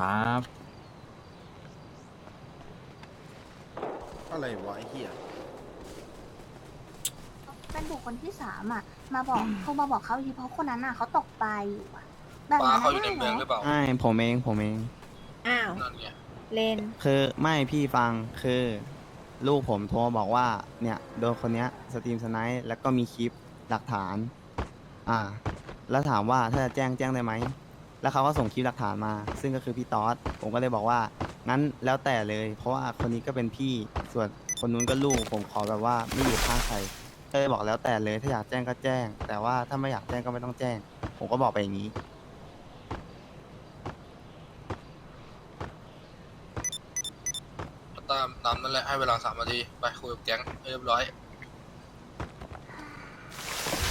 ครับ อะไรวะไอ้เหี้ยเป็นบุคคลที่สามอะ มาบอกโทรมาบอกเขาอีกทีเพราะคนนั้นอะเขาตกปลาอยู่อะแบบป้านั้นเขาอยู่ในได้เมืองหเหรรืออเปล่า ใช่ผมเองผมเอง อ้าว นั่นไง เลน คือไม่พี่ฟังคือ ลูกผมโทรมาบอกว่าเนี่ยโดนคนเนี้ยสตรีมสไนป์แล้วก็มีคลิปหลักฐาน อ่า แล้วถามว่าถ้าจะแจ้งแจ้งได้ไหม แล้วเขาก็ส่งคลิปหลักฐานมา ซึ่งก็คือพี่ตอสผมก็เลยบอกว่างั้นแล้วแต่เลย เพราะว่าคนนี้ก็เป็นพี่ส่วนคนนู้นก็ลูกผมขอแบบว่าไม่อยู่ข้างใครก็เลยบอกแล้วแต่เลยถ้าอยากแจ้งก็แจ้ง แต่ว่าถ้าไม่อยากแจ้งก็ไม่ต้องแจ้ง ผมก็บอกไปอย่างนี้ ตามตามนั่นแหละให้เวลาสามนาทีไปคุยกับแก๊งให้เรียบร้อย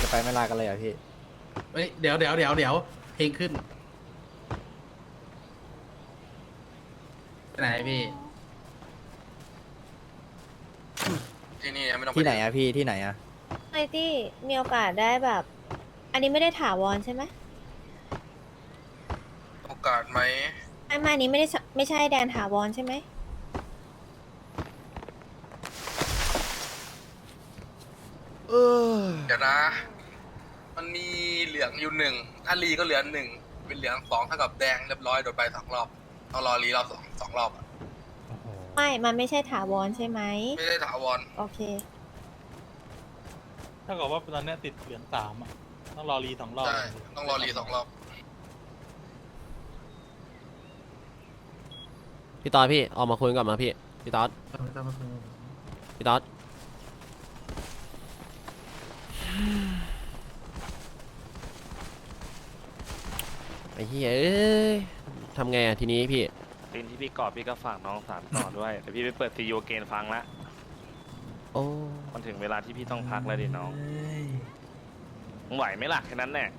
จะไปไม่ลากันเลยเหรอพี่ เฮ้ยเดี๋ยวเดี๋ยวเดี๋ยวเดี๋ยวเพลงขึ้น ไปไหนพี่ที่นี่ไม่ต้องปที่ไหนอะพี่ที่ไหนอะไอที่มีโอกาสได้แบบ อันนี้ไม่ได้ถาวรใช่ไหมโอกาสไหมไม่ไม่อันนี้ไม่ได้ใช่ไม่ใช่แดนถาวรใช่ไหมเออเดี๋ยวนะ มันมีเหลืองอยู่หนึ่งถ้ารีก็เหลือหนึ่งเป็นเหลืองสองเท่ากับแดงเรียบร้อยโดนไปสองรอบ ต้องรอรีรอบสองสองรอบอะไม่ มันไม่ใช่ถาวรใช่ไหม ไม่ได้ถาวรโอเค ถ้ากับว่าตอนเนี้ยติดเหลืองสามอะ ต้องรอรีสองรอบใช่ต้องรอรีสองรอบ พี่ตอดพี่ออกมาคุยกันก่อนมาพี่พี่ตอดพี่ตอด ไอ้เหี้ยเอ้ยทำไงอะทีนี้พี่สิ่งที่พี่กอบพี่ก็ฝากน้องสารต่อด้วยแต่พี่ไปเปิดซีโอเกนฟังละโอ้มันถึงเวลาที่พี่ต้องพักแล้วดิน้องมึงไหวไหมล่ะแค่นั้นแหละ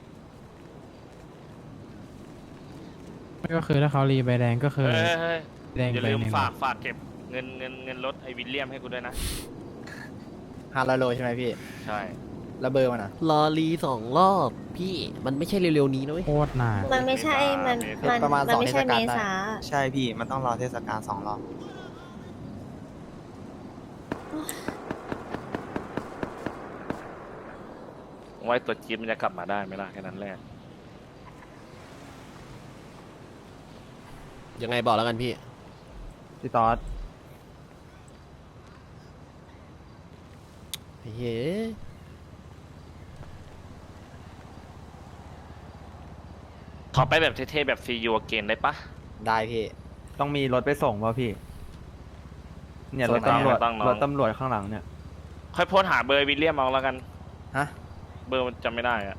ก็คือถ้าเขารีใบแดงก็คือเฮ้ยเฮ้ยแดงอย่าใบลืมหนึ่งฝากฝากเก็บเงินเงินเงินรถไอ้วิลเลียมให้กูด้วยนะห้าร้อยโลใช่ไหมพี่ ใช่ แล้วเบอร์มันอะรอรีสองรอบพี่มันไม่ใช่เร็วๆนี้นะเว้ยโคตรนานมันไม่ใช่ มัน มันประมาณมันไม่ใช่สองเทศเมกาลได้ษาใช่พี่มันต้องรอเทศกาลสองรอบไว้ตัวจี๊ดมันจะกลับมาได้ไหมล่ะแค่นั้นแหละยังไงบอกแล้วกันพี่ พี่ตอสไอ้เฮ้ย อไปแบบเท่ๆแบบซีโอเกนได้ปะ ได้พี่ ต้องมีรถไปส่งป่ะพี่ เนี่ยส่รงถไหนตำรวจต้องน้องรถตำรวจข้างหลังเนี่ย ค่อยโพสต์หาเบอร์วิลเลียมเอาแล้วกัน ฮะ เบอร์มันจำไม่ได้อะ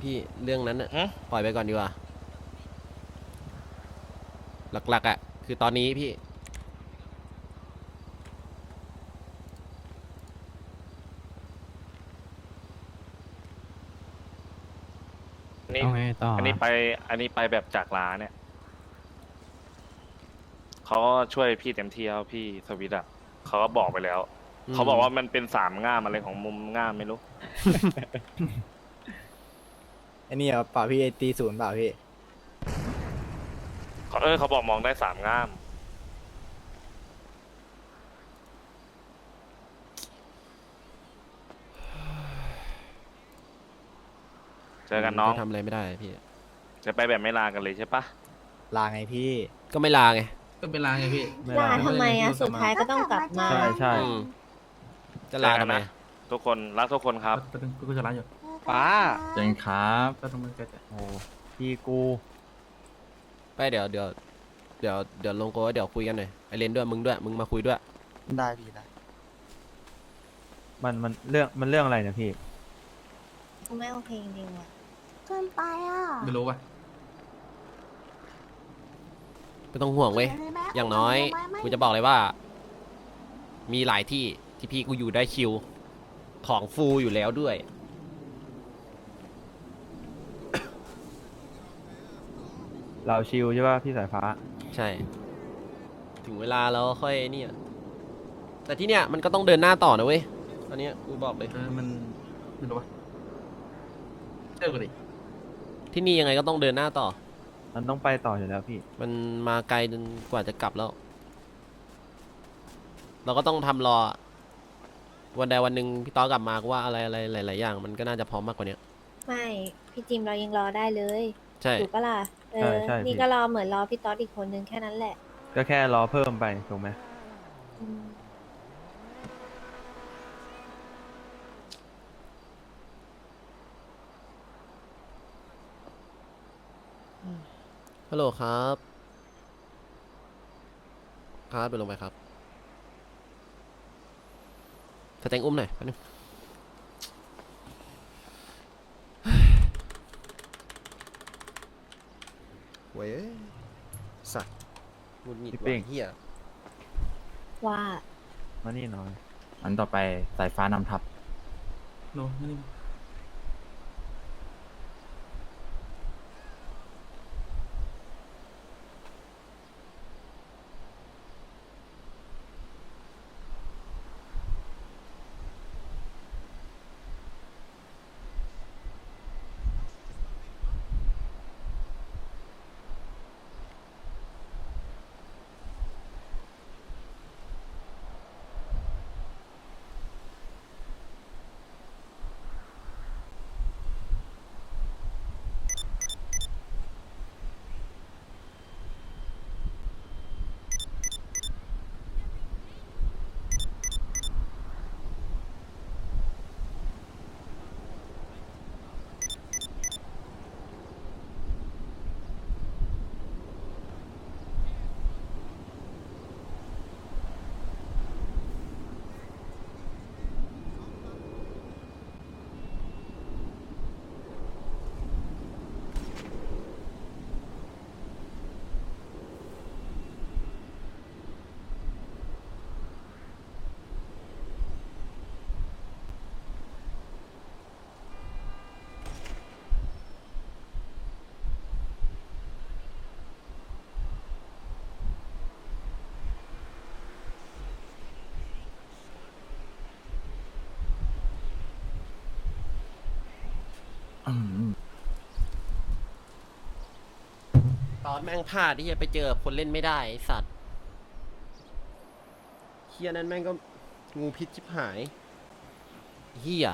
พี่เรื่องนั้นอะหึปล่อยไปก่อนดีกว่า หลักๆอะคือตอนนี้พี่ นี่เอาไงต่ออันนี้ไปอันนี้ไปแบบจากลาเนี่ยเขาก็ช่วยพี่เต็มที่แล้วพี่สวิตอะเขาก็บอกไปแล้วอืมเขาบอกว่ามันเป็นสามง่ามอะไรของมุมง่ามไม่รู้ไอ้นี่เหรอเปล่าพี่ไอ้ตีศูนย์เปล่าพี่ เขาเออเขาบอกมองได้สามง่าม เจอกันน้อง ทำอะไรไม่ได้พี่ จะไปแบบไม่ลากันเลยใช่ปะลาไงพี่ก็ไม่ลาไง ก็เป็นลางไงพี่ไม่ลาได้ทำไมอะสุดท้ายก็ต้องกลับมา ใช่ใช่อืม จะลาทำไม ทุกคนรักทุกคนครับแป๊บนึงกูจะร้านอยู่ป้า เจงครับแป๊บนึงมันเกิดโอ้พี่กูไปเดี๋ยวเดี๋ยวเดี๋ยวเดี๋ยวลงโกว่าเดี๋ยวคุยกันหน่อยไอเลนด้วยมึงด้วยมึงมาคุยด้วย ได้พี่ได้มันมันเรื่องมันเรื่องอะไรเนี่ยพี่กูไม่โอเคจริงๆว่ะ เกินไปอะไม่รู้ป่ะ ไม่ต้องห่วงเว้ยขีนลไหมอย่างน้อยเขีนลไหมกูจะบอกเลยว่า มีหลายที่ที่พี่กูอยู่ได้คิวของฟูลอยู่แล้วด้วย เราชิลใช่ป่ะพี่สายฟ้า ใช่ ถึงเวลาแล้วค่อยเนี่ย แต่ที่เนี่ยมันก็ต้องเดินหน้าต่อนะเว้ยอันเนี้ยกูบอกเลย เออมันไม่รู้ป่ะเจอกันดิ ที่นี่ยังไงก็ต้องเดินหน้าต่อ มันต้องไปต่ออยู่แล้วพี่ มันมาไกลจนกว่าจะกลับแล้ว เราก็ต้องทำรอ วันใดวันหนึ่งพี่ต้อกลับมาก็ว่าอะไรอะไรหลาย ๆ อย่าง มันก็น่าจะพร้อมมากกว่านี้ไม่ พี่จิมเรายังรอได้เลยใช่ ถูกปะล่ะเอใช่อใช่นี่พี่ก็รอเหมือนรอพี่ต๊อดอีกคนนึงแค่นั้นแหละก็แค่รอเพิ่มไปถูกไหม อืม ฮัลโหลครับ ครับไปลงไปครับสแตงอุ้มหน่อยแป๊บนึงเว้ยสัตว์หงุดหงิดพี่ว่ะเป้งเฮียว่ามานี่หน่อย อันต่อไปสายฟ้านำทัพโน้ไม่ไตอนแม่งพลาดที่จะไปเจอคนเล่นไม่ได้ไอ้สัตว์เฮียนั้นแม่งก็งูพิษชิบหายเฮีย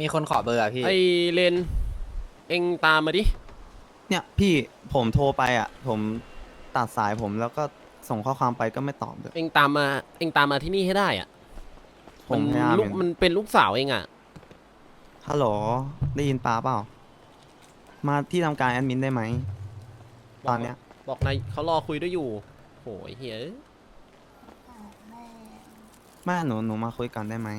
มีคนขอเบอร์อะพี่ ไอเลน เอ็งตามมาดิ เนี่ยพี่ผมโทรไปอะ ผมตัดสายผมแล้วก็ส่งข้อความไปก็ไม่ตอบเลย เอ็งตามมา เอ็งตามมาที่นี่ให้ได้อะ ผมนพยายามลูกอยู่ มันเป็นลูกสาวเองอะ ฮัลโหลได้ยินปาเปล่า มาที่ทำการแอดมินได้ไหม ตอนเนี้ย บอกนายเขารอคุยด้วยอยู่โหยเฮียเอ้ยแม่แม่หนูหนูมาคุยกันได้ไหม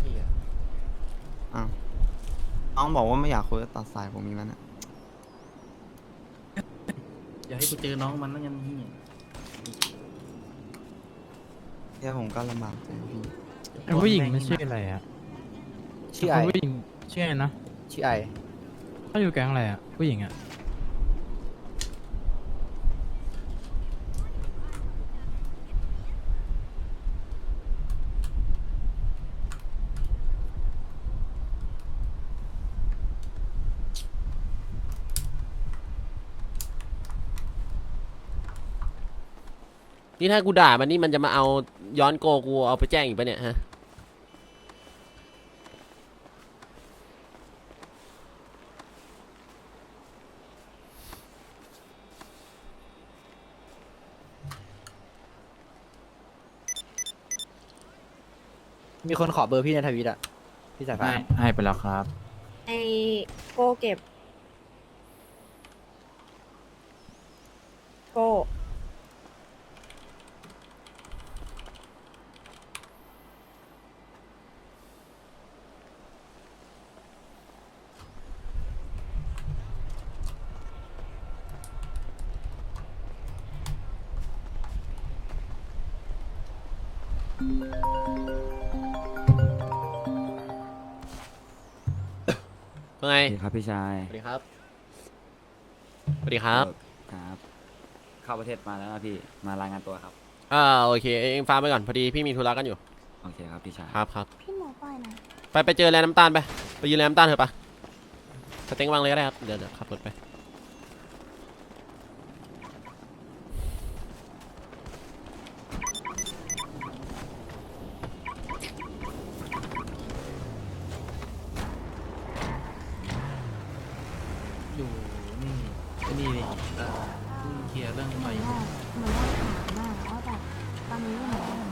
เหี้ย อ้าวน้ องบอกว่าไม่อยากคุยก็ตัดสายผมมีแล้วเนี่ยอย่าให้กูเจอน้องมันนั่นยังนี่เดี๋ยวผมก็ลำบากใจพี่ผู้หญิงมันชื่ออะไรอะชื่อไอผู้หญิงชื่ออะไรนะชื่อไอเขาอยู่แก๊งอะไรอะผู้หญิงอะ นี่ถ้ากูด่ามันนี่มันจะมาเอาย้อนโกกูเอาไปแจ้งอีกปะเนี่ยฮะมีคนขอเบอร์พี่ในทวิตอะพี่สายฟ้าให้ให้ไปแล้วครับ ไอโก้เก็บ โก้ ว่าไงครับพี่ชายสวัสดีครับ สวัสดีครับครับ เข้าประเทศมาแล้วนะพี่ มารายงานตัวครับ อ่าโอเคเองฟังไปก่อนพอดีพี่มีธุระกันอยู่ โอเคครับพี่ชาย ครับครับ พี่หมูปล่อยนะไปไปเจอแลน้ำตาลไป ไปยืนแลน้ำตาลเถอะปะสเต็งวางเลยก็ได้ครับ เดี๋ยวเดี๋ยวขับรถไป อยู่นี่ไอ้นี่ดิเออเพิ่งเค ลียร์เรื่องเหไปมือนว่าเหมือนว่าถามมากว่าแบบตอนนี้เหมือน